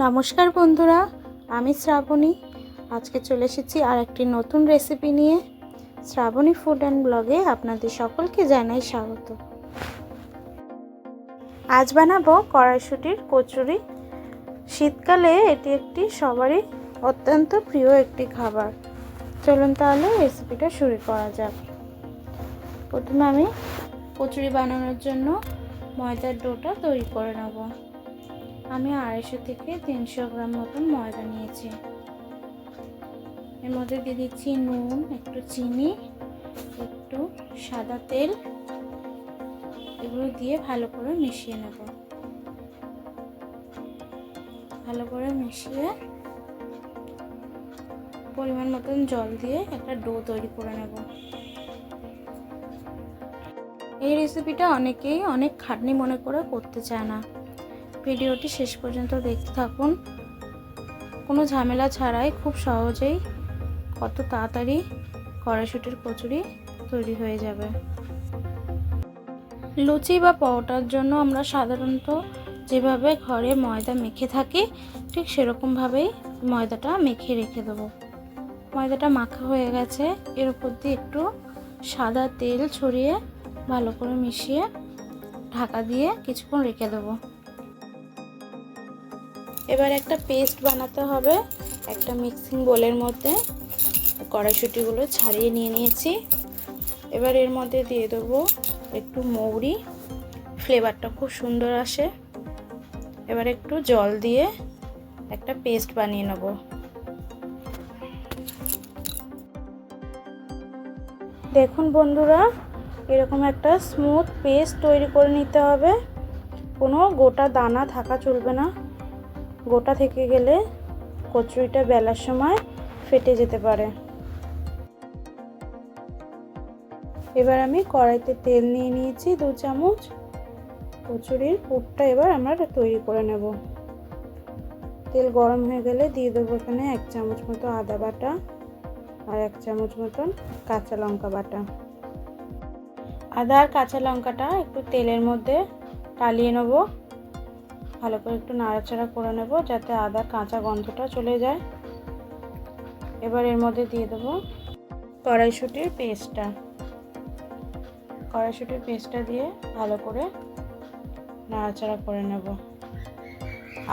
নমস্কার বন্ধুরা, আমি শ্রাবণী। আজকে চলে এসেছি আর একটি নতুন রেসিপি নিয়ে। শ্রাবণী ফুড অ্যান্ড ব্লগে আপনাদের সকলকে জানাই স্বাগত। আজ বানাবো কড়াইশুটির কচুরি। শীতকালে এটি একটি সবারই অত্যন্ত প্রিয় একটি খাবার। চলুন তাহলে রেসিপিটা শুরু করা যাক। প্রথমে আমি কচুরি বানানোর জন্য ময়দার ডোটা তৈরি করে নেব। আমি আড়াইশো থেকে তিনশো গ্রাম মতন ময়দা নিয়েছি। এর মধ্যে দিয়ে দিচ্ছি নুন, একটু চিনি, একটু সাদা তেল। এগুলো দিয়ে ভালো করে মিশিয়ে নেব। ভালো করে মিশিয়ে পরিমাণ মতন জল দিয়ে একটা ডো তৈরি করে নেব। এই রেসিপিটা অনেকেই অনেক খাটনি মনে করে করতে চায় না। ভিডিওটি শেষ পর্যন্ত দেখতে থাকুন। কোনো ঝামেলা ছাড়াই খুব সহজেই কত তাড়াতাড়ি কড়াইশুটির কচুরি তৈরি হয়ে যাবে। লুচি বা পরোটার জন্য আমরা সাধারণত যেভাবে ঘরে ময়দা মেখে থাকি, ঠিক সেরকমভাবেই ময়দাটা মেখে রেখে দেবো। ময়দাটা মাখা হয়ে গেছে, এর উপর দিয়ে একটু সাদা তেল ছড়িয়ে ভালো করে মিশিয়ে ঢাকা দিয়ে কিছুক্ষণ রেখে দেবো। এবার একটা পেস্ট বানাতে হবে, একটা মিক্সিং বোলের মধ্যে। কড়াইশুটিগুলো ছাড়িয়ে নিয়ে নিয়েছি। এবার এর মধ্যে দিয়ে দেবো একটু মৌরি। ফ্লেভারটা খুব সুন্দর আসে। এবার একটু জল দিয়ে একটা পেস্ট বানিয়ে নেব। দেখুন বন্ধুরা, এরকম একটা স্মুথ পেস্ট তৈরি করে নিতে হবে। কোনো গোটা দানা থাকা চলবে না। গোটা থেকে গেলে কচুরিটা বেলার সময় ফেটে যেতে পারে। এবার আমি কড়াইতে তেল নিয়ে নিয়েছি দু চামচ। কচুরির পুরটা এবার আমরা তৈরি করে নেব। তেল গরম হয়ে গেলে দিয়ে দেবো এখানে এক চামচ মতো আদা বাটা আর এক চামচ মতন কাঁচা লঙ্কা বাটা। আদা আর কাঁচা লঙ্কাটা একটু তেলের মধ্যে টালিয়ে নেব। ভালো করে একটু নাড়াচাড়া করে নেব যাতে আদার কাঁচা গন্ধটা চলে যায়। এবার এর মধ্যে দিয়ে দেবো কড়াইশুটির পেস্টটা। কড়াইশুটির পেস্টটা দিয়ে ভালো করে নাড়াচাড়া করে নেব।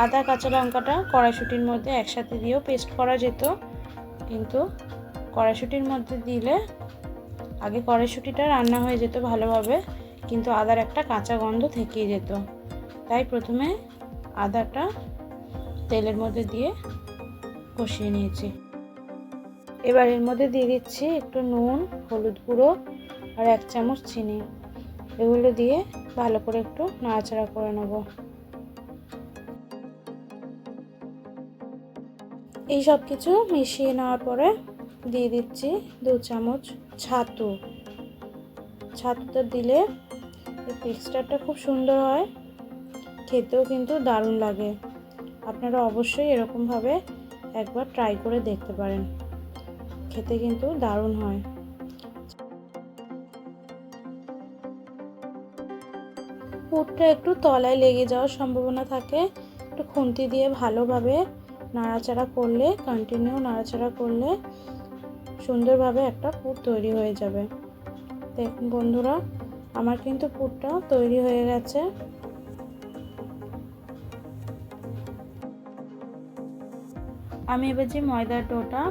আদা, কাঁচা লঙ্কাটা কড়াইশুটির মধ্যে একসাথে দিয়েও পেস্ট করা যেত। কিন্তু কড়াইশুটির মধ্যে দিলে আগে কড়াইশুটিটা রান্না হয়ে যেত ভালোভাবে, কিন্তু আদার একটা কাঁচা গন্ধ থেকেই যেত। তাই প্রথমে আদাটা তেলের মধ্যে দিয়ে কষিয়ে নিয়েছি। এবার এর মধ্যে দিয়ে দিচ্ছি একটু নুন, হলুদ গুঁড়ো আর এক চামচ চিনি। এগুলো দিয়ে ভালো করে একটু নাড়াচাড়া করে নেব। এই সব কিছু মিশিয়ে নেওয়ার পরে দিয়ে দিচ্ছি দু চামচ ছাতু। ছাতুটা দিলে এই টেক্সচারটা খুব সুন্দর হয়। খেতেও কিন্তু দারুণ লাগে। আপনারা অবশ্যই এরকমভাবে একবার ট্রাই করে দেখতে পারেন। খেতে কিন্তু দারুণ হয়। পুরটা একটু তলায় লেগে যাওয়ার সম্ভাবনা থাকে। একটু খুন্তি দিয়ে ভালোভাবে নাড়াচাড়া করলে কন্টিনিউ নাড়াচাড়া করলে সুন্দরভাবে একটা পুর তৈরি হয়ে যাবে। দেখুন বন্ধুরা, আমার কিন্তু পুরটা তৈরি হয়ে গেছে। আমি এবার যে ময়দার ডোটা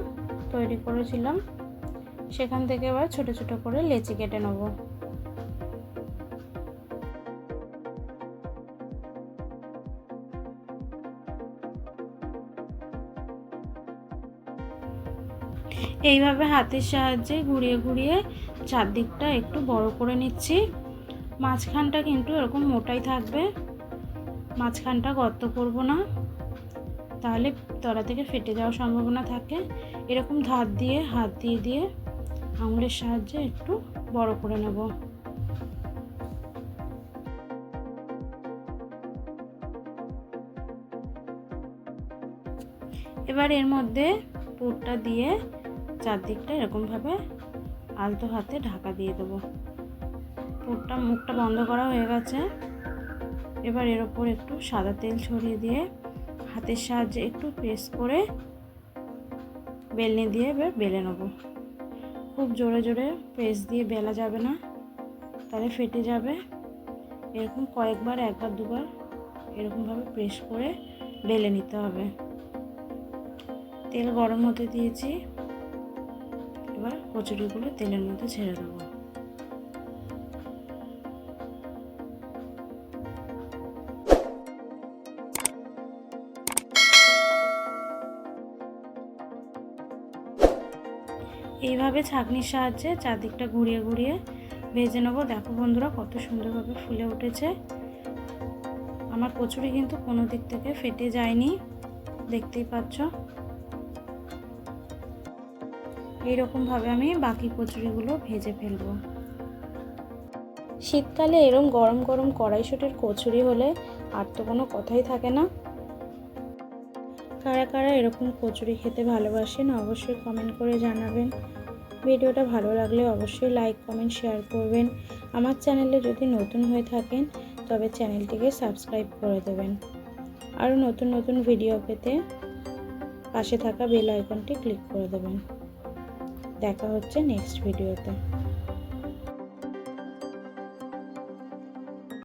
তৈরি করেছিলাম, সেখান থেকে এবার ছোট ছোট করে লেচি কেটে নেব। এইভাবে হাতের সাহায্যে ঘুরিয়ে ঘুরিয়ে চারদিকটা একটু বড় করে নিচ্ছি। মাঝখানটা কিন্তু এরকম মোটাই থাকবে, মাঝখানটা গর্ত করব না। তাহলে তলা থেকে ফেটে যাওয়ার সম্ভাবনা থাকে। এরকম ধার দিয়ে, হাত দিয়ে দিয়ে আঙুলের সাহায্যে একটু বড় করে নেব। এবার এর মধ্যে পুরটা দিয়ে চারদিকটা এরকমভাবে আলতো হাতে ঢাকা দিয়ে দেবো। পুরটা মুখটা বন্ধ করা হয়ে গেছে। এবার এর ওপর একটু সাদা তেল ছড়িয়ে দিয়ে হাতের সাহায্যে একটু প্রেস করে বেলনি দিয়ে এবার বেলে নেব। খুব জোরে জোরে প্রেস দিয়ে বেলা যাবে না, তাহলে ফেটে যাবে। এরকম কয়েকবার, একবার, দুবার এরকমভাবে প্রেস করে বেলে নিতে হবে। তেল গরম হতে দিয়েছি, এবার কচুরিগুলো তেলের মধ্যে ছেড়ে দেবো। এইভাবে ছাঁকনির সাহায্যে চারদিকটা ঘুরিয়ে ঘুরিয়ে ভেজে নেব। দেখো বন্ধুরা, কত সুন্দরভাবে ফুলে উঠেছে। আমার কচুরি কিন্তু কোনো দিক থেকে ফেটে যায়নি, দেখতেই পাচ্ছ। এইরকমভাবে আমি বাকি কচুরিগুলো ভেজে ফেলব। শীতকালে এরম গরম গরম কড়াইশুটির কচুরি হলে আর তো কোনো কথাই থাকে না। কারা কারা এরকম কচুরি খেতে ভালোবাসেন অবশ্যই কমেন্ট করে জানাবেন। ভিডিওটা ভালো লাগলে অবশ্যই লাইক কমেন্ট শেয়ার করবেন। আমার চ্যানেলে যদি নতুন হয়ে থাকেন, তবে চ্যানেলটিকে সাবস্ক্রাইব করে দেবেন। আরও নতুন নতুন ভিডিও পেতে পাশে থাকা বেল আইকনটি ক্লিক করে দেবেন। দেখা হচ্ছে নেক্সট ভিডিওতে